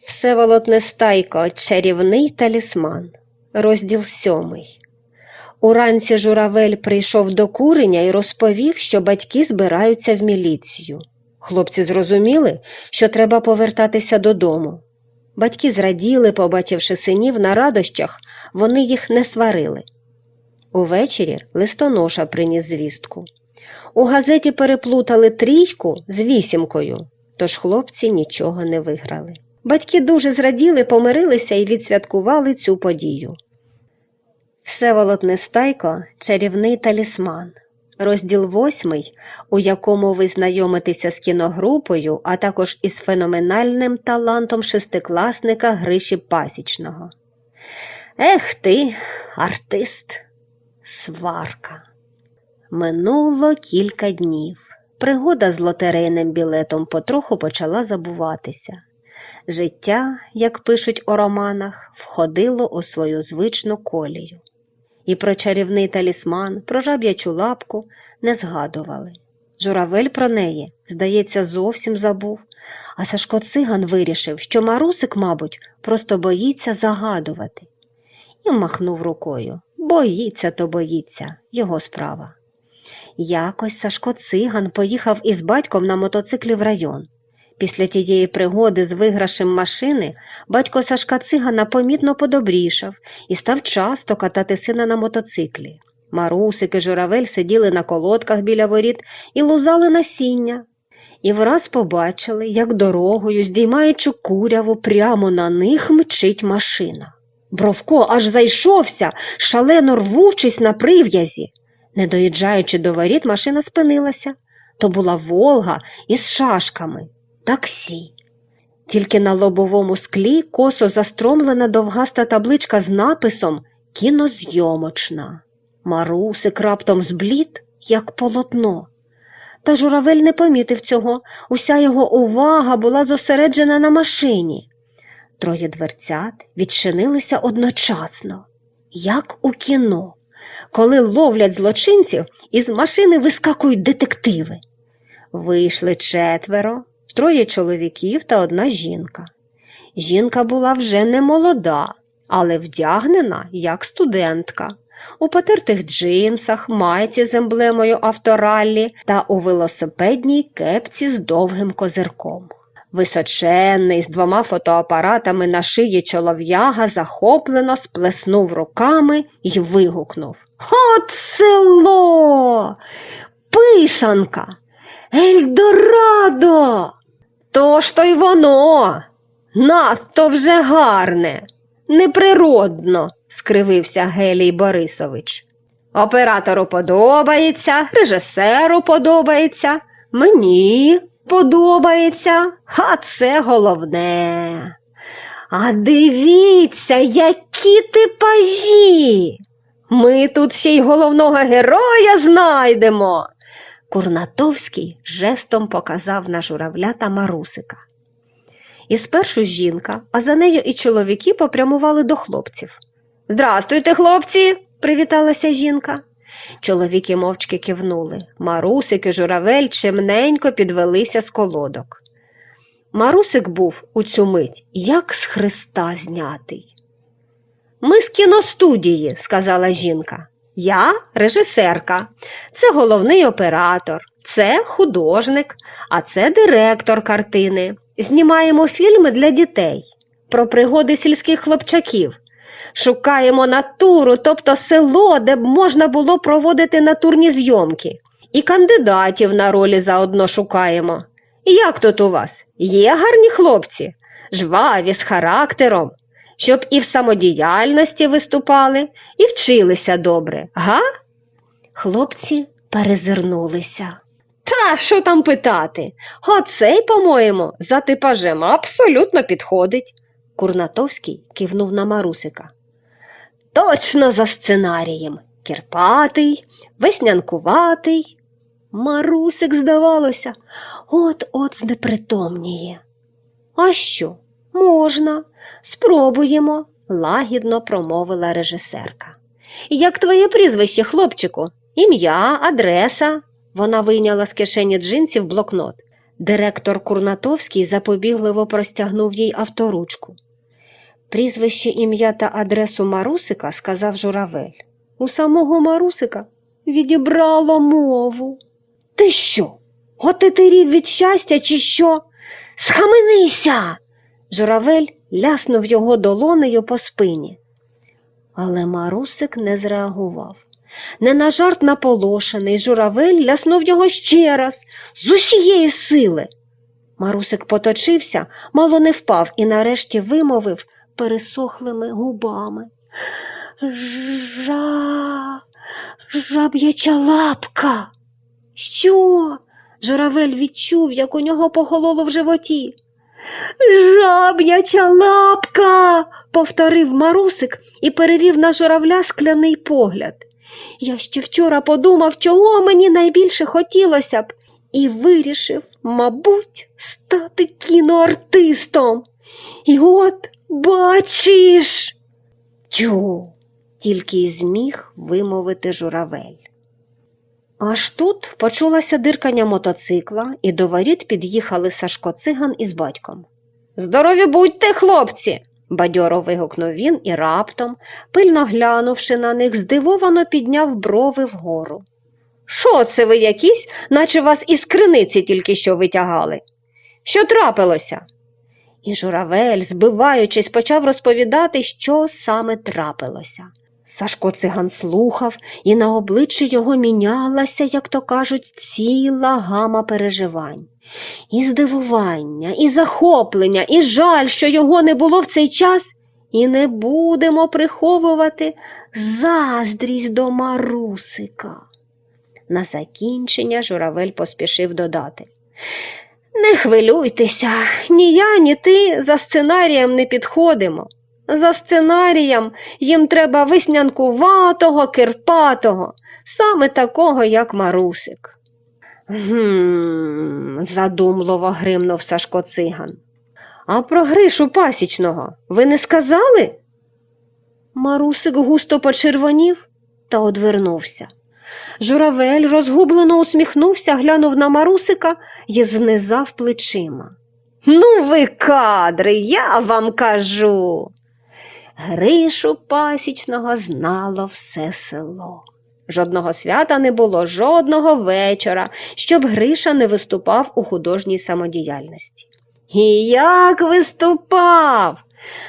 Всеволод Нестайко, чарівний талісман, розділ сьомий. Уранці журавель прийшов до куреня і розповів, що батьки збираються в міліцію. Хлопці зрозуміли, що треба повертатися додому. Батьки зраділи, побачивши синів на радощах, вони їх не сварили. Увечері листоноша приніс звістку. У газеті переплутали трійку з вісімкою, тож хлопці нічого не виграли. Батьки дуже зраділи, помирилися і відсвяткували цю подію. Всеволод Нестайко чарівний талісман. Розділ восьмий, у якому ви знайомитеся з кіногрупою, а також із феноменальним талантом шестикласника Гриші Пасічного. Ех ти, артист, сварка. Минуло кілька днів. Пригода з лотерейним білетом потроху почала забуватися. Життя, як пишуть у романах, входило у свою звичну колію. І про чарівний талісман, про жаб'ячу лапку не згадували. Журавель про неї, здається, зовсім забув, а Сашко циган вирішив, що Марусик, мабуть, просто боїться загадувати. І махнув рукою. Боїться, то боїться, його справа. Якось Сашко циган поїхав із батьком на мотоциклі в район. Після тієї пригоди з виграшем машини батько Сашка цигана помітно подобрішав і став часто катати сина на мотоциклі. Марусик і журавель сиділи на колодках біля воріт і лузали насіння. І враз побачили, як дорогою, здіймаючи куряву, прямо на них мчить машина. Бровко аж зайшовся, шалено рвучись на прив'язі. Не доїжджаючи до воріт, машина спинилася. То була Волга із шашками, таксі. Тільки на лобовому склі косо застромлена довгаста табличка з написом Кінозйомочна. Марусик раптом зблід, як полотно. Та журавель не помітив цього, уся його увага була зосереджена на машині. Троє дверцят відчинилися одночасно, як у кіно, коли ловлять злочинців, із машини вискакують детективи. Вийшли четверо, троє чоловіків та одна жінка. Жінка була вже не молода, але вдягнена як студентка, у потертих джинсах, майці з емблемою автораллі та у велосипедній кепці з довгим козирком. Височенний з двома фотоапаратами на шиї чолов'яга захоплено сплеснув руками й вигукнув От село! Писанка! Ельдорадо! То ж то й воно. Надто вже гарне, неприродно, скривився Гелій Борисович. Оператору подобається, режисеру подобається, мені подобається, а це головне. А дивіться, які типажі. Ми тут ще й головного героя знайдемо. Курнатовський жестом показав на журавля та Марусика. І спершу жінка, а за нею і чоловіки попрямували до хлопців. Здрастуйте, хлопці, привіталася жінка. Чоловіки мовчки кивнули. Марусик і журавель чимненько підвелися з колодок. Марусик був у цю мить як з хреста знятий. Ми з кіностудії, сказала жінка. Я режисерка, це головний оператор, це художник, а це директор картини. Знімаємо фільми для дітей про пригоди сільських хлопчаків. Шукаємо натуру, тобто село, де б можна було проводити натурні зйомки. І кандидатів на ролі заодно шукаємо. Як тут у вас? Є гарні хлопці, жваві з характером, щоб і в самодіяльності виступали, і вчилися добре, га? Хлопці перезирнулися. Та що там питати? Оцей, по-моєму, за типажем абсолютно підходить. Курнатовський кивнув на Марусика. Точно за сценарієм. Кірпатий, веснянкуватий. Марусик, здавалося, от-от знепритомніє. А що? Можна, спробуємо, лагідно промовила режисерка. Як твоє прізвище, хлопчику? Ім'я, адреса? Вона вийняла з кишені джинсів блокнот. Директор Курнатовський запобігливо простягнув їй авторучку. Прізвище, ім'я та адресу Марусика сказав журавель. У самого Марусика відібрало мову. Ти що? Отетерів від щастя, чи що? Схаменися. Журавель ляснув його долонею по спині. Але Марусик не зреагував. Не на жарт наполошений, журавель ляснув його ще раз, з усієї сили. Марусик поточився, мало не впав і нарешті вимовив пересохлими губами. Жа, жаб'яча лапка. Що? Журавель відчув, як у нього погололо в животі. Жаб'яча лапка, повторив Марусик і перевів на журавля скляний погляд. Я ще вчора подумав, чого мені найбільше хотілося б, і вирішив, мабуть, стати кіноартистом. І от бачиш. Тю, тільки й зміг вимовити журавель. Аж тут почулася диркання мотоцикла, і до воріт під'їхали Сашко циган із батьком. Здорові будьте, хлопці. бадьоро вигукнув він і раптом, пильно глянувши на них, здивовано підняв брови вгору. Що це ви якісь, наче вас із криниці тільки що витягали? Що трапилося? І журавель, збиваючись, почав розповідати, що саме трапилося. Сашко циган слухав, і на обличчі його мінялася, як то кажуть, ціла гама переживань. І здивування, і захоплення, і жаль, що його не було в цей час, і не будемо приховувати заздрість до Марусика. На закінчення журавель поспішив додати. Не хвилюйтеся, ні я, ні ти за сценарієм не підходимо. За сценарієм їм треба веснянкуватого, кирпатого, саме такого, як Марусик. Гм, задумливо гримнув Сашко циган. А про Гришу пасічного ви не сказали? Марусик густо почервонів та одвернувся. Журавель розгублено усміхнувся, глянув на Марусика і знизав плечима. Ну, ви кадри, я вам кажу. Гришу пасічного знало все село. Жодного свята не було, жодного вечора, щоб Гриша не виступав у художній самодіяльності. І як виступав?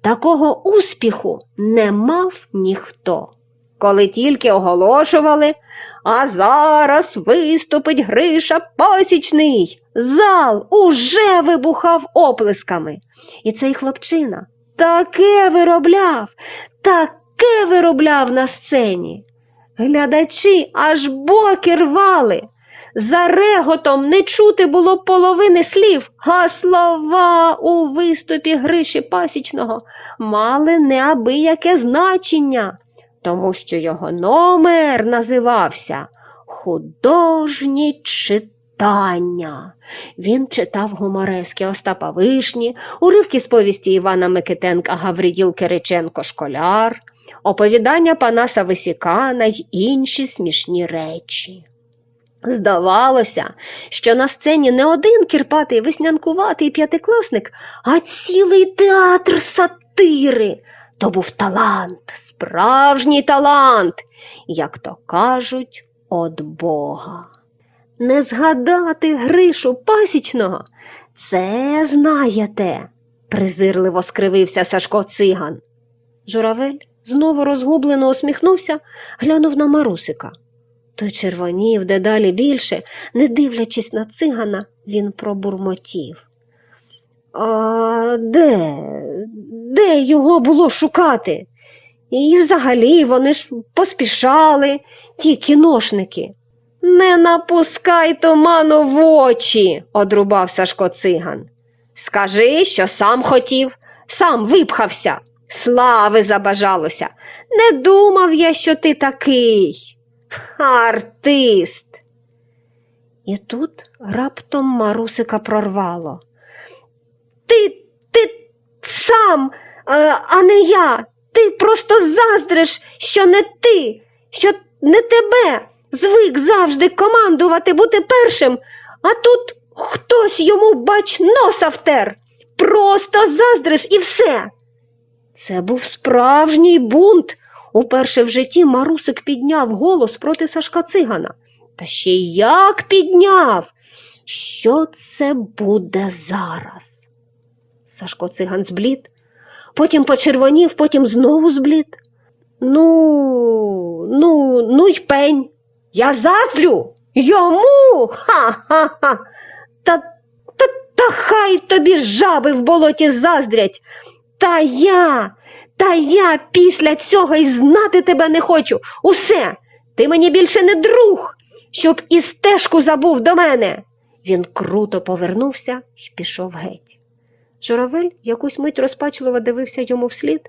Такого успіху не мав ніхто. Коли тільки оголошували, а зараз виступить Гриша пасічний, зал уже вибухав оплесками. І цей хлопчина таке виробляв, таке виробляв на сцені. Глядачі аж боки рвали. За реготом не чути було половини слів, а слова у виступі Гриші Пасічного мали неабияке значення, тому що його номер називався Художні читання. Він читав гуморески Остапа Вишні, уривки з повісті Івана Микитенка Гавриїл Кириченко Школяр, оповідання Панаса Висікана й інші смішні речі. Здавалося, що на сцені не один кірпатий веснянкуватий п'ятикласник, а цілий театр сатири. То був талант, справжній талант, як то кажуть, од Бога. Не згадати Гришу пасічного, це знаєте, презирливо скривився Сашко циган. Журавель знову розгублено усміхнувся, глянув на Марусика. Той червонів дедалі більше, не дивлячись на цигана, він пробурмотів. А де? Де його було шукати? І взагалі вони ж поспішали, ті кіношники. Не напускай туману в очі, одрубав Сашко циган. Скажи, що сам хотів, сам випхався, слави забажалося. Не думав я, що ти такий. Артист. І тут раптом Марусика прорвало. Ти, ти сам, е, а не я. Ти просто заздриш, що не ти, що не тебе звик завжди командувати, бути першим, а тут Хтось йому, бач, носа втер. Просто заздриш і все. Це був справжній бунт. Уперше в житті Марусик підняв голос проти Сашка Цигана. Та ще як підняв. Що це буде зараз? Сашко циган зблід, потім почервонів, потім знову зблід. Ну, ну, ну й пень. Я заздрю йому. Ха-ха-ха. Та, та, та хай тобі жаби в болоті заздрять. Та я, та я після цього й знати тебе не хочу. Усе, ти мені більше не друг, щоб і стежку забув до мене. Він круто повернувся і пішов геть. Журавель якусь мить розпачливо дивився йому вслід,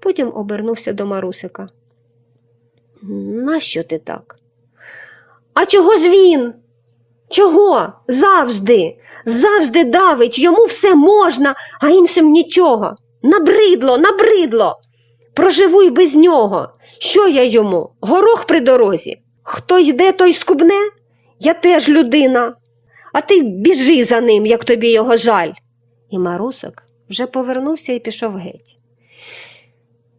потім обернувся до Марусика. Нащо ти так? А чого ж він? Чого? Завжди, завжди давить, йому все можна, а іншим нічого. Набридло, набридло. Проживу й без нього. Що я йому? Горох при дорозі. Хто йде, той скубне? Я теж людина. А ти біжи за ним, як тобі його жаль. І Марусик вже повернувся і пішов геть.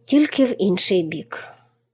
Тільки в інший бік.